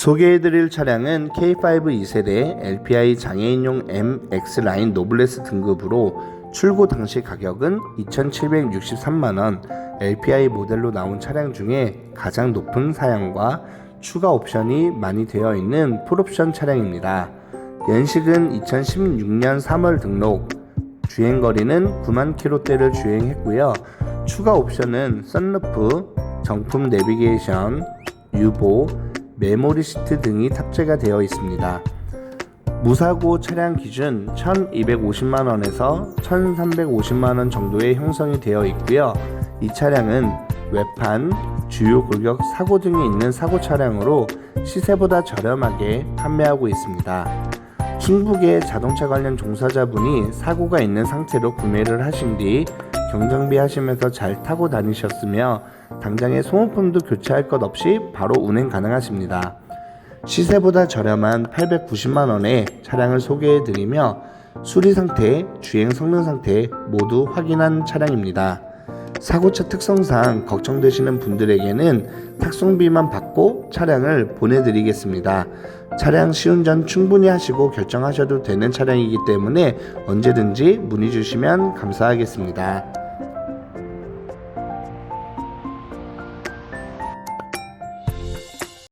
소개해드릴 차량은 K5 2세대 LPI 장애인용 MX 라인 노블레스 등급으로 출고 당시 가격은 2,763만원, LPI 모델로 나온 차량 중에 가장 높은 사양과 추가 옵션이 많이 되어 있는 풀옵션 차량입니다. 연식은 2016년 3월 등록, 주행거리는 9만 킬로대를 주행했고요. 추가 옵션은 썬루프, 정품 내비게이션, 유보, 메모리 시트 등이 탑재가 되어 있습니다. 무사고 차량 기준 1250만원에서 1350만원 정도의 형성이 되어 있고요. 이 차량은 외판, 주요 골격 사고 등이 있는 사고 차량으로 시세보다 저렴하게 판매하고 있습니다. 충북의 자동차 관련 종사자분이 사고가 있는 상태로 구매를 하신 뒤 경정비 하시면서 잘 타고 다니셨으며 당장에 소모품도 교체할 것 없이 바로 운행 가능하십니다. 시세보다 저렴한 890만원에 차량을 소개해 드리며 수리 상태, 주행 성능 상태 모두 확인한 차량입니다. 사고차 특성상 걱정되시는 분들에게는 탁송비만 받고 차량을 보내드리겠습니다. 차량 시운전 충분히 하시고 결정하셔도 되는 차량이기 때문에 언제든지 문의 주시면 감사하겠습니다.